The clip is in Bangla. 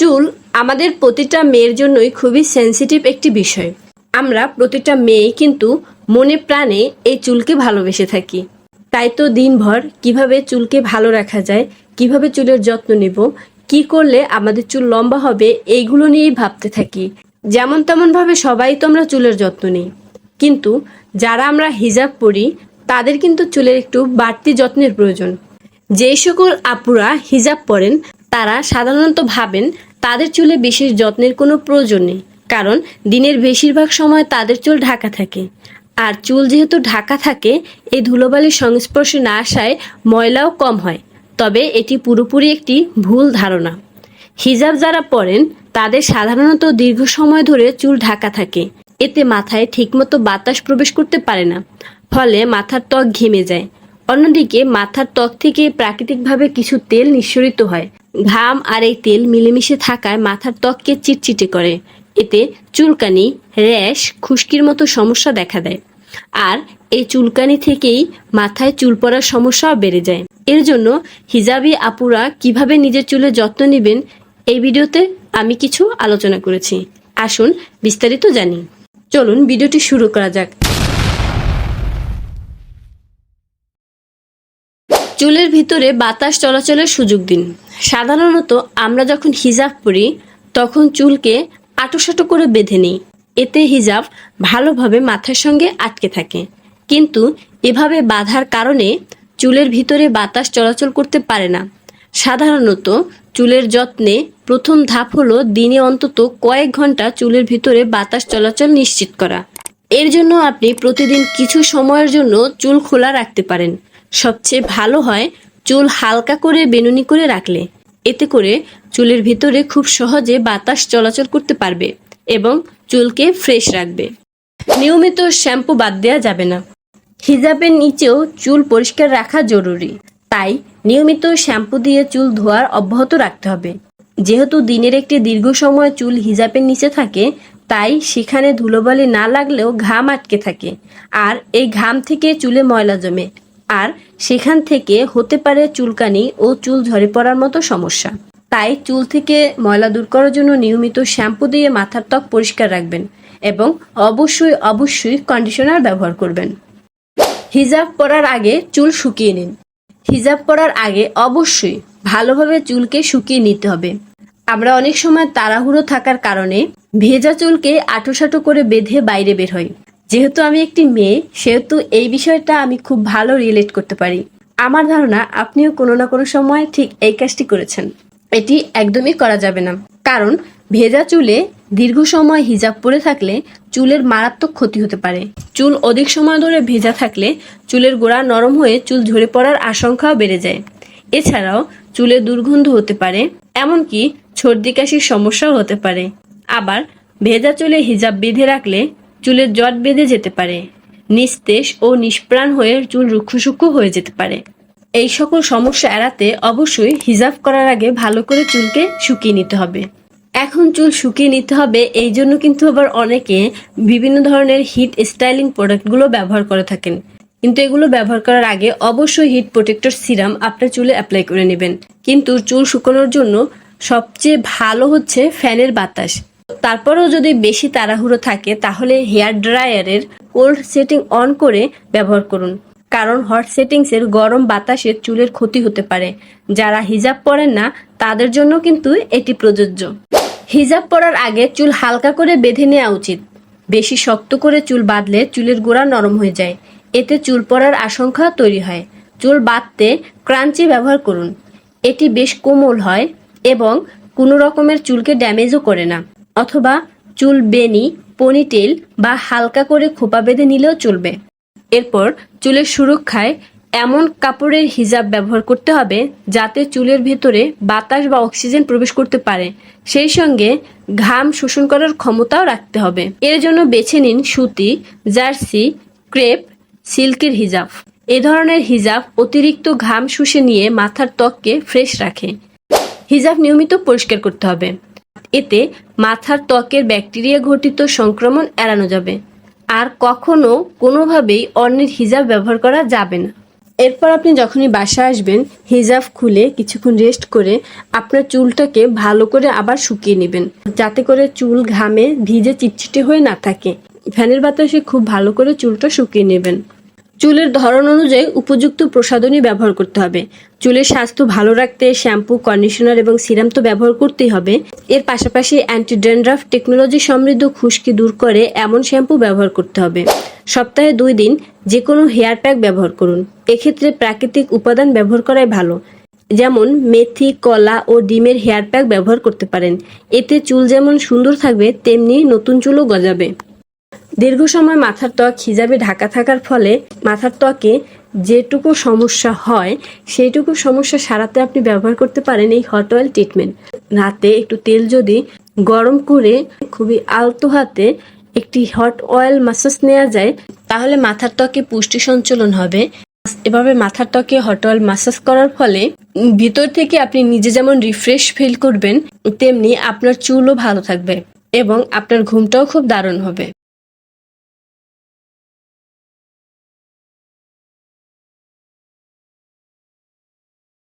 চুল আমাদের প্রতিটা মেয়ের জন্যই খুবই সেনসিটিভ একটি বিষয়। আমরা প্রতিটা মেয়ে কিন্তু মনে প্রাণে এই চুলকে ভালোবেসে থাকি। তাই তো দিনভর কীভাবে চুলকে ভালো রাখা যায়, কীভাবে চুলের যত্ন নেব, কি করলে আমাদের চুল লম্বা হবে, এইগুলো নিয়েই ভাবতে থাকি। যেমন তেমন ভাবে সবাই তো আমরা চুলের যত্ন নিই। কিন্তু যারা আমরা হিজাব পরি, তাদের কিন্তু চুলের একটু বাড়তি যত্নের প্রয়োজন। যেই সকল আপুরা হিজাব পরেন, তারা সাধারণত ভাবেন তাদের চুলে বিশেষ যত্নের কোনো প্রয়োজন নেই, কারণ দিনের বেশিরভাগ সময় তাদের চুল ঢাকা থাকে। আর চুল যেহেতু ঢাকা থাকে, এই ধুলোবালির সংস্পর্শে না আসায় ময়লাও কম হয়। তবে এটি পুরোপুরি একটি ভুল ধারণা। হিজাব যারা পরেন, তাদের সাধারণত দীর্ঘ সময় ধরে চুল ঢাকা থাকে। এতে মাথায় ঠিকমতো বাতাস প্রবেশ করতে পারে না, ফলে মাথার ত্বক ঘেমে যায়। অন্যদিকে মাথার ত্বক থেকে প্রাকৃতিকভাবে কিছু তেল নিঃসরিত হয় ঘাম আর এই তেল মিলেমিশে থাকায় মাথার ত্বককে চিটচিটে করে। এতে চুলকানি, র্যাশ, খুশকির মতো সমস্যা দেখা দেয়। আর এই চুলকানি থেকেই মাথায় চুল পড়ার সমস্যাও বেড়ে যায়। এর জন্য হিজাবি আপুরা কীভাবে নিজের চুলের যত্ন নেবেন, এই ভিডিওতে আমি কিছু আলোচনা করেছি। আসুন বিস্তারিত জানি। চলুন ভিডিওটি শুরু করা যাক। চুলের ভিতরে বাতাস চলাচলের সুযোগ দিন। সাধারণত আমরা যখন হিজাব পরি, তখন চুলকে আটোসাটো করে বেঁধে নিই। এতে হিজাব ভালোভাবে মাথার সঙ্গে আটকে থাকে। কিন্তু এভাবে বাঁধার কারণে চুলের ভিতরে বাতাস চলাচল করতে পারে না। সাধারণত চুলের যত্নে প্রথম ধাপ হলো দিনে অন্তত কয়েক ঘণ্টা চুলের ভিতরে বাতাস চলাচল নিশ্চিত করা। এর জন্য আপনি প্রতিদিন কিছু সময়ের জন্য চুল খোলা রাখতে পারেন। সবচেয়ে ভালো হয় চুল হালকা করে বেনুনি করে রাখলে। এতে করে চুলের ভিতরে খুব সহজে বাতাস চলাচল করতে পারবে এবং চুলকে ফ্রেশ রাখবে। নিয়মিত শ্যাম্পু বাদ দেওয়া যাবে না। হিজাবের নিচেও চুল পরিষ্কার রাখা জরুরি। তাই নিয়মিত শ্যাম্পু দিয়ে চুল ধোয়ার অব্যাহত রাখতে হবে। যেহেতু দিনের একটি দীর্ঘ সময় চুল হিজাবের নিচে থাকে, তাই সেখানে ধুলোবালি না লাগলেও ঘাম আটকে থাকে। আর এই ঘাম থেকে চুলে ময়লা জমে। আর সেখান থেকে হতে পারে চুলকানি ও চুল ঝরে পড়ার মতো সমস্যা। তাই চুল থেকে ময়লা দূর করার জন্য নিয়মিত শ্যাম্পু দিয়ে মাথার ত্বক পরিষ্কার রাখবেন এবং অবশ্যই অবশ্যই কন্ডিশনার ব্যবহার করবেন। হিজাব পরার আগে চুল শুকিয়ে নিন। হিজাব পরার আগে অবশ্যই ভালোভাবে চুলকে শুকিয়ে নিতে হবে। আমরা অনেক সময় তাড়াহুড়ো থাকার কারণে ভেজা চুলকে আটোসাটো করে বেঁধে বাইরে বের হই। যেহেতু আমি একটি মেয়ে, সেহেতু এই বিষয়টা আমি খুব ভালো রিলেট করতে পারি। আমার ধারণা, আপনিও কোনো না কোনো সময় ঠিক এই কাজটি করেছেন। এটি একদমই করা যাবে না। কারণ, ভেজা চুলে দীর্ঘ সময় হিজাব পরে থাকলে চুলের মারাত্মক ক্ষতি হতে পারে। চুল অধিক সময় ধরে ভেজা থাকলে চুলের গোড়া নরম হয়ে চুল ঝরে পড়ার আশঙ্কাও বেড়ে যায়। এছাড়াও, চুলে দুর্গন্ধ হতে পারে, এমনকি সর্দি কাশির সমস্যাও হতে পারে। আবার, ভেজা চুলে হিজাব বেঁধে রাখলে চুলের জট বেঁধে যেতে পারে, নিস্তেজ ও নিষ্প্রাণ হয়ে চুল রুক্ষসুক্ষ হয়ে যেতে পারে। এই সকল সমস্যা এড়াতে অবশ্যই হিজাব করার আগে ভালো করে চুলকে শুকিয়ে নিতে হবে। এখন চুল শুকিয়ে নিতে হবে, এই জন্য কিন্তু আবার অনেকে বিভিন্ন ধরনের হিট স্টাইলিং প্রোডাক্টগুলো ব্যবহার করে থাকেন। কিন্তু এগুলো ব্যবহার করার আগে অবশ্যই হিট প্রোটেক্টর সিরাম আপনার চুলে অ্যাপ্লাই করে নেবেন। কিন্তু চুল শুকানোর জন্য সবচেয়ে ভালো হচ্ছে ফ্যানের বাতাস। তারপরেও যদি বেশি তাড়াহুড়ো থাকে, তাহলে হেয়ার ড্রায়ারের কোল্ড সেটিং অন করে ব্যবহার করুন। কারণ হট সেটিংসের গরম বাতাসে চুলের ক্ষতি হতে পারে। যারা হিজাব পরেন না, তাদের জন্য কিন্তু এটি প্রযোজ্য। হিজাব পরার আগে চুল হালকা করে বেঁধে নেওয়া উচিত। বেশি শক্ত করে চুল বাঁধলে চুলের গোড়া নরম হয়ে যায়। এতে চুল পড়ার আশঙ্কা তৈরি হয়। চুল বাঁধতে ক্রাঞ্চি ব্যবহার করুন। এটি বেশ কোমল হয় এবং কোনো রকমের চুলকে ড্যামেজও করে না। অথবা চুল বেনি পনিটেল বা হালকা করে খোপা বেঁধে নিলেও চলবে। এরপর চুলের সুরক্ষায় এমন কাপড়ের হিজাব ব্যবহার করতে হবে যাতে চুলের ভেতরে বাতাস বা অক্সিজেন প্রবেশ করতে পারে। সেই সঙ্গে ঘাম শোষণ করার ক্ষমতাও রাখতে হবে। এর জন্য বেছে নিন সুতি, জার্সি, ক্রেপ, সিল্কের হিজাব। এ ধরনের হিজাব অতিরিক্ত ঘাম শুষে নিয়ে মাথার ত্বককে ফ্রেশ রাখে। হিজাব নিয়মিত পরিষ্কার করতে হবে। এতে মাথার ত্বকের ব্যাকটেরিয়া ঘটিত সংক্রমণ এড়ানো যাবে। আর কখনো কোনোভাবেই অন্যের হিজাব ব্যবহার করা যাবে না। এরপর আপনি যখনই বাসায় আসবেন, হিজাব খুলে কিছুক্ষণ রেস্ট করে আপনার চুলটাকে ভালো করে আবার শুকিয়ে নেবেন। যাতে করে চুল ঘামে, ভিজে, চিটচিটে হয়ে না থাকে। ফ্যানের বাতাসে খুব ভালো করে চুলটা শুকিয়ে নেবেন। চুলের ধরন অনুযায়ী উপযুক্ত প্রসাধনী ব্যবহার করতে হবে। চুলের স্বাস্থ্য ভালো রাখতে শ্যাম্পু, কন্ডিশনার এবং সিরাম তো ব্যবহার করতেই হবে। এর পাশাপাশি অ্যান্টি ড্যান্ড্রাফ টেকনোলজি সমৃদ্ধ খুশকি দূর করে এমন শ্যাম্পু ব্যবহার করতে হবে। সপ্তাহে দুই দিন যে কোনো হেয়ার প্যাক ব্যবহার করুন। এক্ষেত্রে প্রাকৃতিক উপাদান ব্যবহার করাই ভালো। যেমন মেথি, কলা ও ডিমের হেয়ার প্যাক ব্যবহার করতে পারেন। এতে চুল যেমন সুন্দর থাকবে, তেমনি নতুন চুলও গজাবে। দীর্ঘ সময় মাথার ত্বক হিজাবে ঢাকা থাকার ফলে মাথার ত্বকে যেটুকু সমস্যা হয়, সেইটুকু সমস্যা সারাতে আপনি ব্যবহার করতে পারেন এই হট অয়েল ট্রিটমেন্ট রাতে একটু তেল যদি গরম করে খুবই আলতো হাতে একটি হট অয়েল মাসাজ নেওয়া যায়, তাহলে মাথার ত্বকে পুষ্টি সঞ্চালন হবে। এভাবে মাথার ত্বকে হট অয়েল মাসাজ করার ফলে ভিতর থেকে আপনি নিজে যেমন রিফ্রেশ ফিল করবেন, তেমনি আপনার চুলও ভালো থাকবে এবং আপনার ঘুমটাও খুব দারুণ হবে।